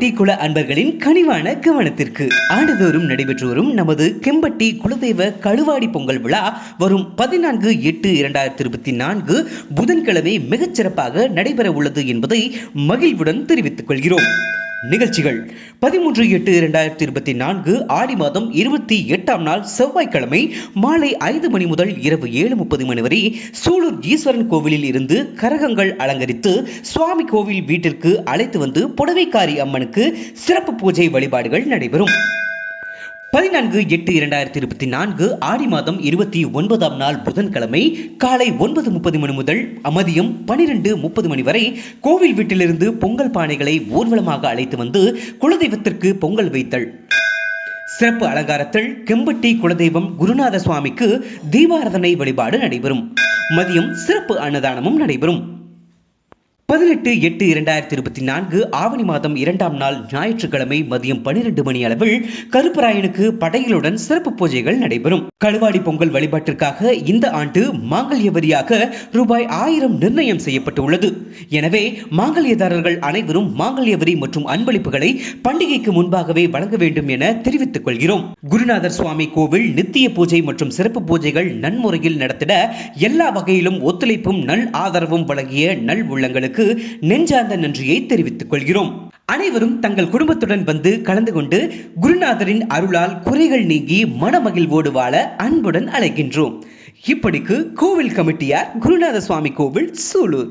கெம்பட்டி குல அன்பர்களின் கனிவான கவனத்திற்கு ஆண்டுதோறும் நடைபெற்று வரும் நமது கெம்பட்டி குலதெய்வ கழுவாடி பொங்கல் விழா வரும் பதினான்கு எட்டு இரண்டாயிரத்தி இருபத்தி நான்கு புதன்கிழமை மிகச்சிறப்பாக நடைபெற உள்ளது என்பதை மகிழ்வுடன் தெரிவித்துக் கொள்கிறோம். நிகழ்ச்சிகள். பதிமூன்று எட்டு இரண்டாயிரத்தி இருபத்தி நான்கு ஆடி மாதம் இருபத்தி எட்டாம் நாள் செவ்வாய்க்கிழமை மாலை ஐந்து மணி முதல் இரவு ஏழு முப்பது மணி வரை சூலூர் ஈஸ்வரன் கோவிலில் இருந்து கரகங்கள் அலங்கரித்து சுவாமி கோவில் வீட்டிற்கு அழைத்து வந்து புடவைக்காரி அம்மனுக்கு சிறப்பு பூஜை வழிபாடுகள் நடைபெறும். பதினான்கு எட்டு இரண்டாயிரத்தி இருபத்தி நான்கு ஆடி மாதம் இருபத்தி ஒன்பதாம் நாள் புதன்கிழமை காலை ஒன்பது முப்பது மணி முதல் மதியம் பனிரெண்டு முப்பது மணி வரை கோவில் வீட்டிலிருந்து பொங்கல் பானைகளை ஊர்வலமாக அழைத்து வந்து குலதெய்வத்திற்கு பொங்கல் வைத்தல். சிறப்பு அலங்காரத்தில் கெம்பட்டி குலதெய்வம் குருநாத சுவாமிக்கு தீபாரதனை வழிபாடு நடைபெறும். மதியம் சிறப்பு அன்னதானமும் நடைபெறும். பதினெட்டு எட்டு இரண்டாயிரத்தி இருபத்தி நான்கு ஆவணி மாதம் இரண்டாம் நாள் ஞாயிற்றுக்கிழமை மதியம் பனிரெண்டு மணி அளவில் கருப்பராயனுக்கு படைகளுடன் சிறப்பு பூஜைகள் நடைபெறும். கழுவாடி பொங்கல் வழிபாட்டிற்காக இந்த ஆண்டு மாங்கல்ய வரியாக ரூபாய் ஆயிரம் நிர்ணயம் செய்யப்பட்டுள்ளது. எனவே மாங்கல்யதாரர்கள் அனைவரும் மாங்கல்ய வரி மற்றும் அன்பளிப்புகளை பண்டிகைக்கு முன்பாகவே வழங்க வேண்டும் என தெரிவித்துக் கொள்கிறோம். குருநாதர் சுவாமி கோவில் நித்திய பூஜை மற்றும் சிறப்பு பூஜைகள் நன்முறையில் நடத்திட எல்லா வகையிலும் ஒத்துழைப்பும் நல் ஆதரவும் வழங்கிய நல் உள்ளங்களுக்கு நெஞ்சார்ந்த நன்றியை தெரிவித்துக் கொள்கிறோம். அனைவரும் தங்கள் குடும்பத்துடன் வந்து கலந்து கொண்டு குருநாதரின் அருளால் குறைகள் நீங்கி மனமகிழ்வோடு வாழ அன்புடன் அழைக்கின்றோம். இப்படிக்கு கோவில் கமிட்டியார் குருநாத சுவாமி கோவில் சூலூர்.